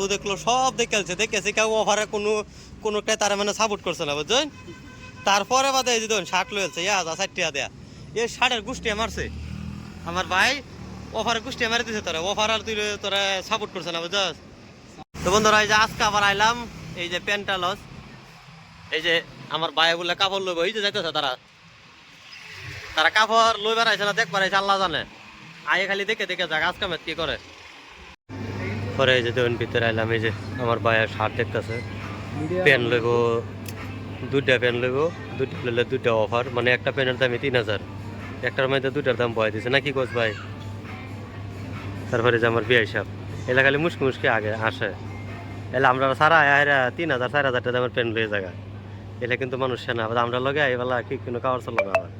কারকু দেখল, সব দেখেছে দেখেছে কেউ অফারে কোনো কোনো তারা মানে সাপোর্ট করছে না, বুঝছেন? তারপরে বাদে এই যে ধরুন শার্ট লয়েছে ইয়া, যা ষাট দেয়া। এই শার্টের গুষ্টি মারছে। আমার ভাই অফারে গুষ্টি মারি দিছে তোরা। অফার আর তুই তোরা সাপোর্ট করছে না, বুঝছস? তো বন্ধুরা, এই যে আজকে আবার আইলাম, এই যে প্যান্টা লস এই যে আমার ভাই বলে কাপড় লইব, এই যে যাইতেছে তারা? তারা কাপড় লইবার আইছে না, দেখবার আইছে, আল্লাহ জানে। আয়ে খালি দেখে দেখে যাক, আজকে কি করে। পরে এই যে দেখুন ভিতরে আইলাম, এই যে আমার ভাইয়ের শার্ট দেখতেছে। পেন লইব, দুইটা পেন লইব, দুইটা লইলে দুইটা অফার মানে একটা পেনের দামই তিন হাজার। একটার মধ্যে দুইটার দাম বয় দিছে। নাকি কোচ ভাই? তারপরে যে আমার বিয়ে হিসাব এলা খালি মুশকি মুশকি আগে আসে। এলে আমরা সারা আয়রা তিন হাজার, চার হাজার টাকা দামের পেন লয়ে জায়গা এলে কিন্তু মানুষ সেনা আমরা লগে আইবেলা, কি কোনো কাবার চলবে না আবার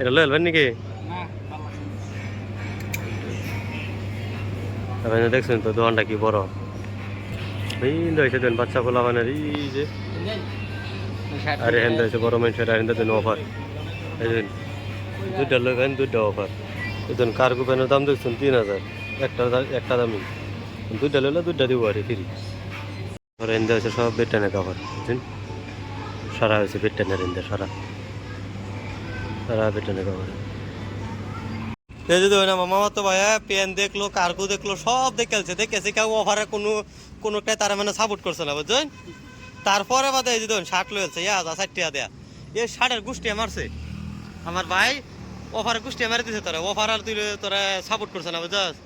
এটা লয়ে নাকি? আপনি দেখছেন তো, দোকানটা কি বড়? এই বাচ্চা খোলা মানে যে আরে হেন হয়েছে বড় মানুষের হেন দেন অফার দুইটা দুইটা অফার এই কার্গো প্যানের দাম দেখছেন? তিন হাজার। একটা একটা দামি। দুইটা লইলে দুইটা দিব আর ফ্রি। আর হেন হয়েছে সব বেটানের কাপড় বুঝছেন? সারা হয়েছে বেটানের হেন সারা। সারা কাপড় এই যে দেখুন আমার মামা তো ভাইয়া পেন দেখল কার্গো দেখল সব দেখেছে দেখেছে কেউ অফারে কোনো কোনো তারা মানে সাপোর্ট করছে না বুঝছেন? তারপরে বাদে এই যে দেখুন শার্ট লয়েছে ইয়া যা ষাট টাকা দেয়া। এই শার্টের গুষ্টি মারছে। আমার ভাই অফারে গুষ্টি মারি দিছে তোরা অফার আর তুই তোরা সাপোর্ট করছে না বুঝছস?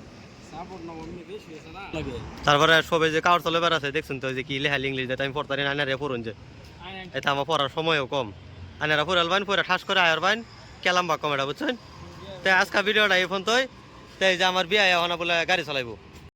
তারপরে সবে যে কাগজ চলে বেড়াছে দেখছেন তো যে কি লেহাল ইংলিশ যেটা আমি পড়তারি না রে পড়ুন যে। এটা আমার পড়ার সময়ও কম। আনারা পড়াল বাইন পড়ে ঠাস করে আয়ার বাইন কেলাম বা কম এটা বুঝছেন? তাই আজকে ভিডিওটা এই ফোন তো তাই যে আমার বিয়ে হওয়া না বলে গাড়ি চালাইবো।